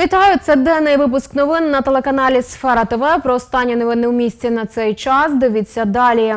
Вітаю! Це денний випуск новин на телеканалі Сфера ТВ. Про останні новини у місті на цей час. Дивіться далі.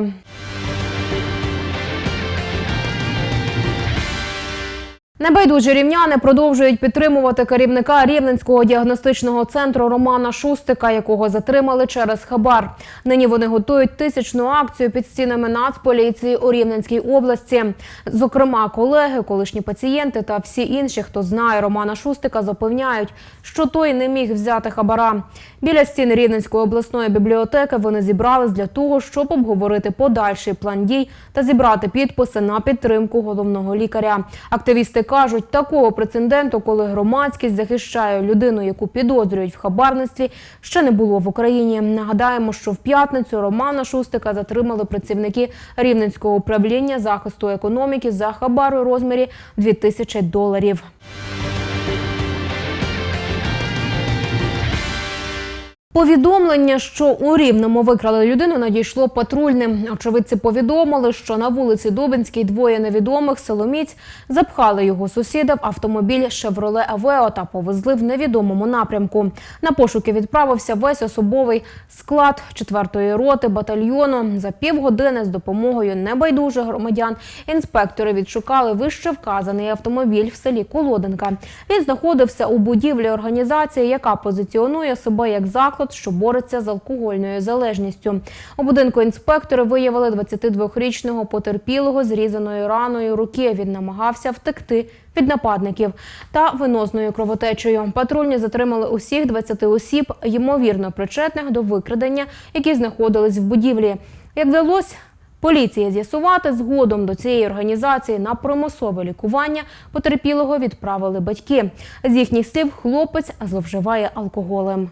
Небайдужі рівняни продовжують підтримувати керівника Рівненського діагностичного центру Романа Шустика, якого затримали через хабар. Нині вони готують тисячну акцію під стінами Нацполіції у Рівненській області. Зокрема, колеги, колишні пацієнти та всі інші, хто знає Романа Шустика, запевняють, що той не міг взяти хабара. Біля стін Рівненської обласної бібліотеки вони зібрались для того, щоб обговорити подальший план дій та зібрати підписи на підтримку головного лікаря. Активісти кажуть, такого прецеденту, коли громадськість захищає людину, яку підозрюють в хабарництві, ще не було в Україні. Нагадаємо, що в п'ятницю Романа Шустика затримали працівники Рівненського управління захисту економіки за хабар у розмірі 2000 доларів. Повідомлення, що у Рівному викрали людину, надійшло патрульним. Очевидці повідомили, що на вулиці Дубинській двоє невідомих силоміць запхали його сусіда в автомобіль «Шевроле Авео» та повезли в невідомому напрямку. На пошуки відправився весь особовий склад 4-ї роти батальйону. За півгодини з допомогою небайдужих громадян інспектори відшукали вище вказаний автомобіль в селі Колоденка. Він знаходився у будівлі організації, яка позиціонує себе як заклад, що бореться з алкогольною залежністю. У будинку інспектори виявили 22-річного потерпілого з різаною раною руки. Він намагався втекти від нападників та венозною кровотечею. Патрульні затримали усіх 20 осіб, ймовірно причетних до викрадення, які знаходились в будівлі. Як вдалося Поліція з'ясувати згодом до цієї організації на примусове лікування потерпілого відправили батьки. З їхніх слів хлопець зловживає алкоголем.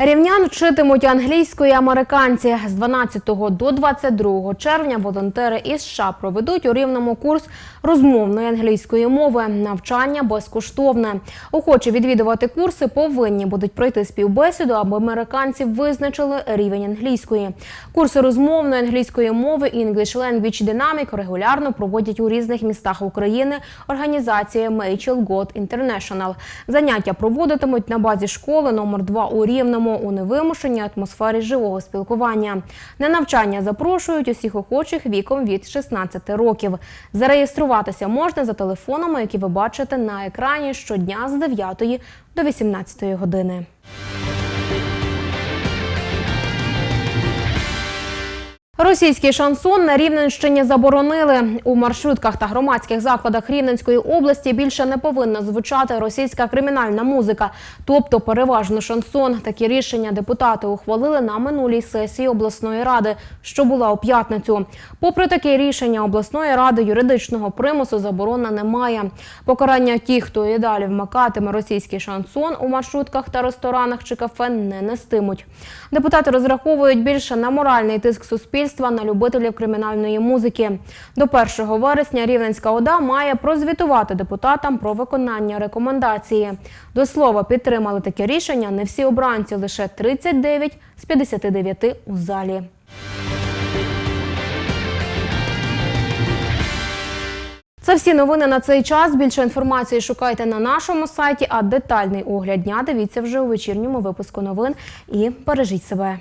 Рівнян вчитимуть англійської американці з 12 до 22 червня. Волонтери із США проведуть у рівному курс розмовної англійської мови. Навчання безкоштовне. Охочі відвідувати курси повинні будуть пройти співбесіду, аби американці визначили рівень англійської. Курси розмовної англійської мови English Language Dynamic регулярно проводять у різних містах України організація Machel God International. Заняття проводитимуть на базі школи номер 2 у Рівному у невимушеній атмосфері живого спілкування. На навчання запрошують усіх охочих віком від 16 років. Зареєструватися можна за телефонами, які ви бачите на екрані щодня з 9 до 18 години. Російський шансон на Рівненщині заборонили. У маршрутках та громадських закладах Рівненської області більше не повинна звучати російська кримінальна музика, тобто переважно шансон. Такі рішення депутати ухвалили на минулій сесії обласної ради, що була у п'ятницю. Попри таке рішення обласної ради юридичного примусу заборона немає. Покарання ті, хто і далі вмикатиме російський шансон у маршрутках та ресторанах чи кафе, не нестимуть. Депутати розраховують більше на моральний тиск суспільства на любителів кримінальної музики. До 1 вересня Рівненська ОДА має прозвітувати депутатам про виконання рекомендації. До слова, підтримали таке рішення не всі обранці, лише 39 з 59 у залі. Це всі новини на цей час. Більше інформації шукайте на нашому сайті, а детальний огляд дня дивіться вже у вечірньому випуску новин і бережіть себе.